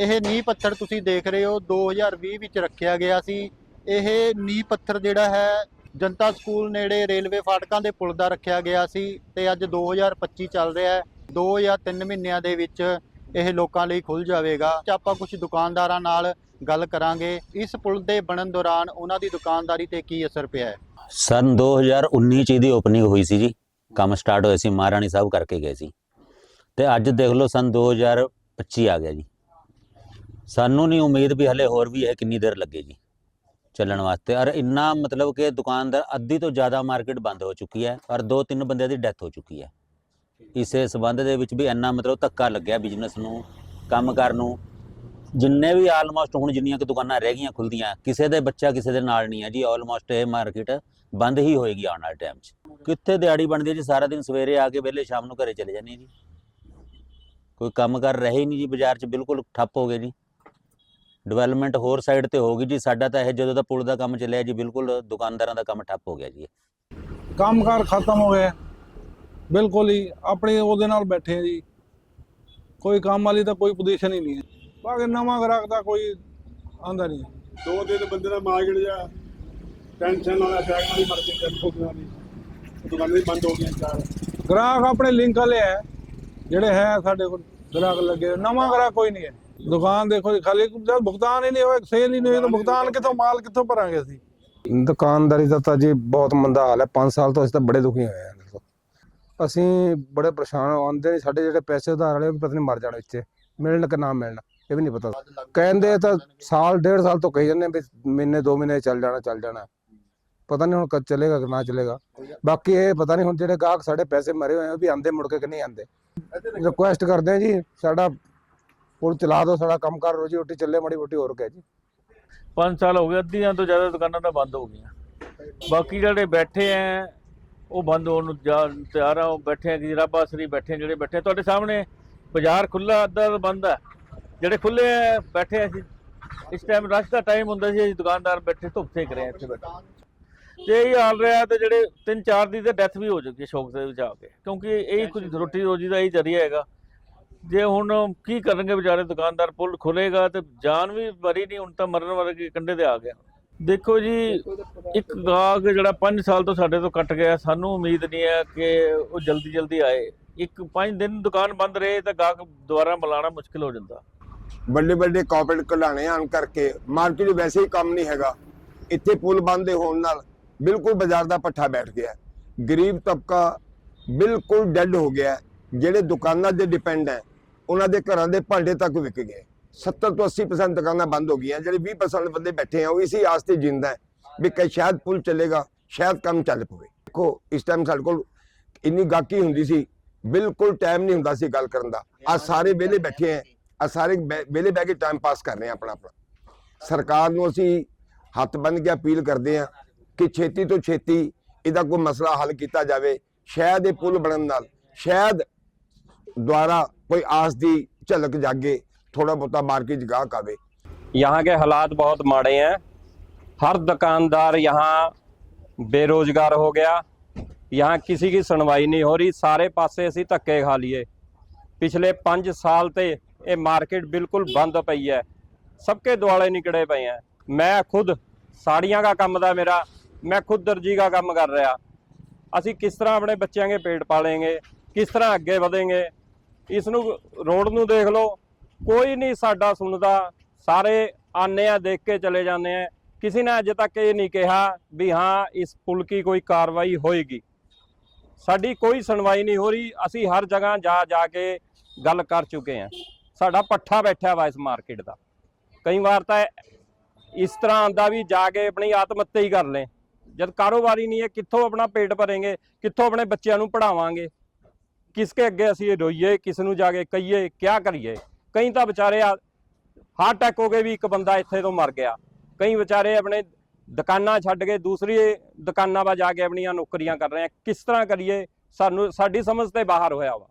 ਇਹ ਨੀਂਹ ਪੱਥਰ ਤੁਸੀਂ ਦੇਖ ਰਹੇ ਹੋ 2020 ਵਿੱਚ ਰੱਖਿਆ ਗਿਆ ਸੀ। ਇਹ ਨੀਂਹ ਪੱਥਰ ਜਿਹੜਾ ਹੈ, ਜਨਤਾ ਸਕੂਲ ਨੇੜੇ ਰੇਲਵੇ ਫਾਟਕਾਂ ਦੇ ਪੁਲ ਦਾ ਰੱਖਿਆ ਗਿਆ ਸੀ ਤੇ ਅੱਜ 2025 ਚੱਲ ਰਿਹਾ ਹੈ। 2 ਜਾਂ 3 ਮਹੀਨਿਆਂ ਦੇ ਵਿੱਚ ਇਹ ਲੋਕਾਂ ਲਈ ਖੁੱਲ ਜਾਵੇਗਾ। ਆਪਾਂ ਕੁਝ ਦੁਕਾਨਦਾਰਾਂ ਨਾਲ ਗੱਲ ਕਰਾਂਗੇ। ਇਸ ਪੁਲ ਦੇ ਬਣਨ ਦੌਰਾਨ ਉਹਨਾਂ ਦੀ ਦੁਕਾਨਦਾਰੀ ਤੇ ਕੀ ਅਸਰ ਪਿਆ ਹੈ? ਸਨ 2019 ਚ ਇਹਦੀ ਓਪਨਿੰਗ ਹੋਈ ਸੀ ਜੀ। ਕੰਮ ਸਟਾਰਟ ਹੋਇਆ ਸੀ, ਮਹਾਰਾਣੀ ਸਾਹਿਬ ਕਰਕੇ ਗਏ ਸੀ। ਤੇ ਅੱਜ ਦੇਖ ਲਓ ਸਨ 2025 ਆ ਗਿਆ ਜੀ। ਸਾਨੂੰ ਨਹੀਂ ਉਮੀਦ ਵੀ ਹਲੇ ਹੋਰ ਵੀ ਹੈ ਕਿੰਨੀ ਦੇਰ ਲੱਗੇ ਜੀ ਚੱਲਣ ਵਾਸਤੇ। ਔਰ ਇੰਨਾ ਮਤਲਬ ਕਿ ਦੁਕਾਨਦਾਰ ਅੱਧੀ ਤੋਂ ਜ਼ਿਆਦਾ ਮਾਰਕੀਟ ਬੰਦ ਹੋ ਚੁੱਕੀ ਹੈ ਔਰ ਦੋ ਤਿੰਨ ਬੰਦਿਆਂ ਦੀ ਡੈਥ ਹੋ ਚੁੱਕੀ ਹੈ। ਇਸੇ ਸਬੰਧ ਦੇ ਵਿੱਚ ਵੀ ਇੰਨਾ ਮਤਲਬ ਧੱਕਾ ਲੱਗਿਆ ਬਿਜ਼ਨਸ ਨੂੰ ਕੰਮ ਕਰਨ ਨੂੰ। ਜਿੰਨੇ ਵੀ ਆਲਮੋਸਟ ਹੁਣ ਜਿੰਨੀਆਂ ਕਿ ਦੁਕਾਨਾਂ ਰਹਿ ਗਈਆਂ ਖੁੱਲਦੀਆਂ ਕਿਸੇ ਦੇ ਬੱਚਾ ਕਿਸੇ ਦੇ ਨਾਲ ਨਹੀਂ ਹੈ ਜੀ। ਆਲਮੋਸਟ ਇਹ ਮਾਰਕੀਟ ਬੰਦ ਹੀ ਹੋਏਗੀ ਆਉਣ ਵਾਲੇ ਟਾਈਮ 'ਚ। ਕਿੱਥੇ ਦਿਹਾੜੀ ਬਣਦੀ ਹੈ ਜੀ? ਸਾਰਾ ਦਿਨ ਸਵੇਰੇ ਆ ਕੇ ਵਿਹਲੇ ਸ਼ਾਮ ਨੂੰ ਘਰੇ ਚਲੇ ਜਾਂਦੇ ਜੀ। ਕੋਈ ਕੰਮ ਕਰ ਰਹੇ ਹੀ ਨਹੀਂ ਜੀ, ਬਾਜ਼ਾਰ 'ਚ ਬਿਲਕੁਲ ਠੱਪ ਹੋ ਗਏ ਜੀ। ਡਿਵੈਲਪਮੈਂਟ ਹੋਰ ਸਾਈਡ ਤੇ ਹੋਗੀ ਜੀ ਸਾਡਾ ਤਾਂ ਇਹ ਜਦੋਂ ਦਾ ਪੁਲ ਦਾ ਕੰਮ ਚੱਲਿਆ ਜੀ ਬਿਲਕੁਲ ਦੁਕਾਨਦਾਰਾਂ ਦਾ ਕੰਮ ਠੱਪ ਹੋ ਗਿਆ ਜੀ ਕੰਮਕਾਰ ਖਤਮ ਹੋ ਗਏ ਬਿਲਕੁਲ ਹੀ ਆਪਣੇ ਉਹਦੇ ਨਾਲ ਬੈਠੇ ਆ ਜੀ। ਕੋਈ ਕੰਮ ਵਾਲੀ ਤਾਂ ਕੋਈ ਪੋਜੀਸ਼ਨ ਹੀ ਨਹੀਂ ਹੈ। ਬਾਕੀ ਨਵਾਂ ਗ੍ਰਾਹਕ ਦਾ ਕੋਈ ਆਂਦਾ ਨਹੀਂ। ਦੋ ਦਿਨ ਬੰਦੇ ਦਾ ਮਾਰਕੀਟ ਜਾ ਟੈਨਸ਼ਨ ਵਾਲਾ ਸ਼ਾਇਦ ਵਾਲੀ ਮਾਰਕੀਟ ਤੇ ਠੋਕਣਾ ਨਹੀਂ। ਦੁਕਾਨਾਂ ਵੀ ਬੰਦ ਹੋ ਗਈਆਂ ਚਾਰ। ਗ੍ਰਾਹਕ ਆਪਣੇ ਲਿੰਕ ਵਾਲੇ ਹੈ ਜਿਹੜੇ ਹੈ ਸਾਡੇ ਕੋਲ ਗ੍ਰਾਹਕ ਲੱਗੇ ਨਵਾਂ ਗ੍ਰਾਹਕ ਕੋਈ ਨਹੀਂ ਹੈ। ਦੁਕਾਨ ਦੇਖੋ ਜੀ, ਖਾਲੀ ਜਦ ਭੁਗਤਾਨ ਹੀ ਨਹੀਂ ਹੋਇਆ ਸੇਲ ਹੀ ਨਹੀਂ ਹੋਈ ਤਾਂ ਭੁਗਤਾਨ ਕਿੱਥੋਂ ਮਾਲ ਕਿੱਥੋਂ ਭਰਾਂਗੇ ਅਸੀਂ? ਦੁਕਾਨਦਾਰੀ ਦਾ ਤਾਂ ਜੀ ਬਹੁਤ ਮੰਦਾ ਹਾਲ ਹੈ 5 ਸਾਲ ਤੋਂ ਅਸੀਂ ਤਾਂ ਬੜੇ ਦੁਖੀ ਹੋਏ ਹਾਂ। ਅਸੀਂ ਬੜੇ ਪਰੇਸ਼ਾਨ ਆਉਂਦੇ ਨੇ ਸਾਡੇ ਜਿਹੜੇ ਪੈਸੇ ਉਧਾਰ ਵਾਲੇ ਉਹ ਵੀ ਪਤਾ ਨਹੀਂ ਮਰ ਜਾਣ ਵਿੱਚ ਮਿਲਣ ਕਿ ਨਾ ਮਿਲਣ ਇਹ ਵੀ ਨਹੀਂ ਪਤਾ। ਕਹਿੰਦੇ ਤਾਂ ਸਾਲ ਡੇਢ ਸਾਲ ਤੋਂ ਕਹੀ ਜਾਂਦੇ ਵੀ ਮਹੀਨੇ ਦੋ ਮਹੀਨੇ ਚੱਲ ਜਾਣਾ ਚੱਲ ਜਾਣਾ। ਪਤਾ ਨਹੀਂ ਹੁਣ ਕਦ ਚੱਲੇਗਾ ਕਿ ਨਾ ਚੱਲੇਗਾ। ਬਾਕੀ ਇਹ ਪਤਾ ਨਹੀਂ ਹੁਣ ਜਿਹੜੇ ਗਾਹਕ ਸਾਡੇ ਪੈਸੇ ਮਰੇ ਹੋਏ ਆ ਉਹ ਵੀ ਆਂਦੇ ਮੁੜ ਕੇ ਕਿ ਨਹੀਂ ਆਂਦੇ ਰਿਕੁਐਸਟ ਕਰਦੇ ਆ ਜੀ ਸਾਡਾ ਪੁਲ ਚਲਾ ਦਿਓ ਸਾਡਾ ਕੰਮ ਕਰ ਰੋਜੀ ਰੋਟੀ, ਚੱਲੇ ਮਾੜੀ ਮੋਟੀ ਹੋਰ ਕਹਿ ਜੀ। 5 ਸਾਲ ਹੋ ਗਏ, ਅੱਧੀਆਂ ਤੋਂ ਜ਼ਿਆਦਾ ਦੁਕਾਨਾਂ ਤਾਂ ਬੰਦ ਹੋ ਗਈਆਂ। ਬਾਕੀ ਜਿਹੜੇ ਬੈਠੇ ਆ ਉਹ ਬੰਦ ਹੋਣ ਨੂੰ ਜਾ- ਤਿਆਰ ਆ, ਉਹ ਬੈਠੇ ਆ ਕਿ ਰਾਬਾਸਰੀ ਬੈਠੇ ਜਿਹੜੇ ਬੈਠੇ ਤੁਹਾਡੇ ਸਾਹਮਣੇ ਬਾਜ਼ਾਰ ਖੁੱਲਾ ਅੱਧਾ ਬੰਦ ਹੈ ਜਿਹੜੇ ਖੁੱਲੇ ਆ ਬੈਠੇ ਅਸੀਂ। ਇਸ ਟਾਈਮ ਰਸ਼ ਦਾ ਟਾਈਮ ਹੁੰਦਾ ਸੀ, ਅਸੀਂ ਦੁਕਾਨਦਾਰ ਬੈਠੇ, ਧੁੱਪ ਸੇਕ ਰਹੇ ਇੱਥੇ ਬੈਠੇ। ਤੇ ਇਹ ਹਾਲ ਰਿਹਾ ਤੇ ਜਿਹੜੇ ਤਿੰਨ ਚਾਰ ਦੀ ਤੇ ਡੈਥ ਵੀ ਹੋ ਚੁੱਕੀ ਹੈ ਸ਼ੌਕ ਦੇ ਵਿੱਚ ਆ ਕੇ। ਕਿਉਂਕਿ ਇਹ ਕੁਝ ਰੋਟੀ ਰੋਜੀ ਦਾ ਹੀ ਜ਼ਰੀਆ ਹੈਗਾ। ਜੇ ਹੁਣ ਕੀ ਕਰਨਗੇ ਵਿਚਾਰੇ ਦੁਕਾਨਦਾਰ ਪੁੱਲ ਖੁੱਲੇਗਾ ਤੇ ਜਾਨ ਵੀ ਮਰੀ ਨਹੀਂ ਹੁਣ ਤਾਂ ਮਰਨ ਵਰਗੇ ਕੰਢੇ ਤੇ ਆ ਗਿਆ। ਦੇਖੋ ਜੀ ਇੱਕ ਗਾਹਕ ਜਿਹੜਾ 5 ਸਾਲ ਤੋਂ ਸਾਡੇ ਤੋਂ ਕੱਟ ਗਿਆ ਸਾਨੂੰ ਉਮੀਦ ਨਹੀਂ ਹੈ ਕਿ ਉਹ ਜਲਦੀ ਜਲਦੀ ਆਏ। ਇੱਕ 5 ਦਿਨ ਦੁਕਾਨ ਬੰਦ ਰਹੇ ਤਾਂ ਗਾਹਕ ਦੁਬਾਰਾ ਬੁਲਾਉਣਾ ਮੁਸ਼ਕਿਲ ਹੋ ਜਾਂਦਾ। ਵੱਡੇ ਵੱਡੇ ਕਾਰਪੋਰੇਟ ਘਲਾਣੇ ਆਣ ਕਰਕੇ ਮਾਰਕੀਟ ਵੈਸੇ ਹੀ ਕੰਮ ਨਹੀਂ ਹੈਗਾ। ਇੱਥੇ ਪੁਲ ਬੰਦ ਦੇ ਹੋਣ ਨਾਲ ਬਿਲਕੁਲ ਬਾਜ਼ਾਰ ਦਾ ਪੱਠਾ ਬੈਠ ਗਿਆ। ਗਰੀਬ ਤਬਕਾ ਬਿਲਕੁਲ ਡੈੱਡ ਹੋ ਗਿਆ। ਜਿਹੜੇ ਦੁਕਾਨਾਂ ਦੇ ਡਿਪੈਂਡ ਹੈ। ਉਹਨਾਂ ਦੇ ਘਰਾਂ ਦੇ ਭਾਂਡੇ ਤੱਕ ਵਿਕ ਗਏ। 70 ਤੋਂ 80% ਦੁਕਾਨਾਂ ਬੰਦ ਹੋ ਗਈਆਂ। ਜਿਹੜੇ 20% ਬੰਦੇ ਬੈਠੇ ਆ, ਉਹ ਇਸੇ ਆਸ ਜਿੰਦਾ ਵੀ ਕਿ ਸ਼ਾਇਦ ਪੁਲ ਚੱਲੇਗਾ, ਸ਼ਾਇਦ ਕੰਮ ਚੱਲ ਪਵੇ। ਦੇਖੋ, ਇਸ ਟਾਈਮ ਸਾਡੇ ਕੋਲ ਇੰਨੀ ਗਾਹਕੀ ਹੁੰਦੀ ਸੀ, ਬਿਲਕੁਲ ਟਾਈਮ ਨਹੀਂ ਹੁੰਦਾ ਸੀ ਗੱਲ ਕਰਨ ਦਾ। ਆ ਸਾਰੇ ਵਿਹਲੇ ਬੈਠੇ ਆ ਆ ਸਾਰੇ ਵਿਹਲੇ ਬਹਿ ਕੇ ਟਾਈਮ ਪਾਸ ਕਰ ਰਹੇ ਆ ਆਪਣਾ ਆਪਣਾ ਸਰਕਾਰ ਨੂੰ ਅਸੀਂ ਹੱਥ ਬੰਨ ਕੇ ਅਪੀਲ ਕਰਦੇ ਆ ਕਿ ਛੇਤੀ ਤੋਂ ਛੇਤੀ ਇਹਦਾ ਕੋਈ ਮਸਲਾ ਹੱਲ ਕੀਤਾ ਜਾਵੇ। ਸ਼ਾਇਦ ਇਹ ਪੁਲ ਬਣਨ ਨਾਲ, ਸ਼ਾਇਦ द्वारा कोई आस दी झलक जागे थोड़ा बहुत मार्केट गाह आवे यहाँ ਕੇ ਹਾਲਾਤ ਬਹੁਤ ਮਾੜੇ ਹੈ। ਹਰ ਦੁਕਾਨਦਾਰ ਯਹਾਂ बेरोजगार ਹੋ ਗਿਆ। यहाँ ਕਿਸੇ ਦੀ ਸੁਣਵਾਈ ਨਹੀਂ ਹੋ ਰਹੀ। ਸਾਰੇ ਪਾਸੇ ਅਸੀਂ ਧੱਕੇ ਖਾ ਲਈਏ। ਪਿਛਲੇ 5 ਸਾਲ ਤੇ ਇਹ ਮਾਰਕੀਟ ਬਿਲਕੁਲ ਬੰਦ ਪਈ ਹੈ। ਸਭ ਕੇ ਦੁਆਲੇ ਨਿਕੜੇ ਪਏ ਹੈ। ਮੈਂ ਖੁਦ ਸਾੜੀਆਂ ਦਾ ਕੰਮ ਦਾ ਮੇਰਾ। ਮੈਂ ਖੁਦ ਦਰਜੀ ਦਾ ਕੰਮ ਕਰ ਰਿਹਾ। ਅਸੀਂ ਕਿਸ ਤਰ੍ਹਾਂ ਆਪਣੇ ਬੱਚਿਆਂ ਦੇ ਪੇਟ ਪਾਲेंगे ਕਿਸ ਤਰ੍ਹਾਂ ਅੱਗੇ ਵਧेंगे ਇਸ ਨੂੰ ਰੋਡ ਨੂੰ ਦੇਖ ਲਓ। ਕੋਈ ਨਹੀਂ ਸਾਡਾ ਸੁਣਦਾ। ਸਾਰੇ ਆਨੇ ਆ, ਦੇਖ ਕੇ ਚਲੇ ਜਾਂਦੇ ਆ। ਕਿਸੇ ਨੇ ਅਜੇ ਤੱਕ ਇਹ ਨਹੀਂ ਕਿਹਾ ਵੀ ਹਾਂ, ਇਸ ਪੁਲ ਕੀ ਕੋਈ ਕਾਰਵਾਈ ਹੋਏਗੀ। ਸਾਡੀ ਕੋਈ ਸੁਣਵਾਈ ਨਹੀਂ ਹੋ ਰਹੀ। ਅਸੀਂ ਹਰ ਜਗ੍ਹਾ ਜਾ ਜਾ ਕੇ ਗੱਲ ਕਰ ਚੁੱਕੇ ਹਾਂ ਸਾਡਾ ਪੱਠਾ ਬੈਠਾ ਵਾ ਇਸ ਮਾਰਕੀਟ ਦਾ। ਕਈ ਵਾਰ ਤਾਂ ਇਸ ਤਰ੍ਹਾਂ ਆਂਦਾ ਵੀ ਜਾ ਕੇ ਆਪਣੀ ਆਤਮ ਹੱਤਿਆ ਹੀ ਕਰ ਲੈ ਜਦ ਕਾਰੋਬਾਰੀ ਨਹੀਂ ਹੈ, ਕਿੱਥੋਂ ਆਪਣਾ ਪੇਟ ਭਰਾਂਗੇ? ਕਿੱਥੋਂ ਆਪਣੇ ਬੱਚਿਆਂ ਨੂੰ ਪੜਾਵਾਂਗੇ ਕਿਸਕੇ ਅੱਗੇ ਅਸੀਂ ਰੋਈਏ, ਕਿਸ ਨੂੰ ਜਾ ਕੇ ਕਹੀਏ, ਕਿਆ ਕਰੀਏ? ਕਈ ਤਾਂ ਵਿਚਾਰੇ ਆ ਹਾਰਟ ਅਟੈਕ ਹੋ ਕੇ ਵੀ ਇੱਕ ਬੰਦਾ ਇੱਥੇ ਤੋਂ ਮਰ ਗਿਆ। ਕਈ ਵਿਚਾਰੇ ਆਪਣੇ ਦੁਕਾਨਾਂ ਛੱਡ ਕੇ ਦੂਸਰੀ ਦੁਕਾਨਾਂ 'ਵਾ ਜਾ ਕੇ ਆਪਣੀਆਂ ਨੌਕਰੀਆਂ ਕਰ ਰਹੇ ਆ। ਕਿਸ ਤਰ੍ਹਾਂ ਕਰੀਏ? ਸਾਨੂੰ, ਸਾਡੀ ਸਮਝ ਤੇ ਬਾਹਰ ਹੋਇਆ ਵਾ।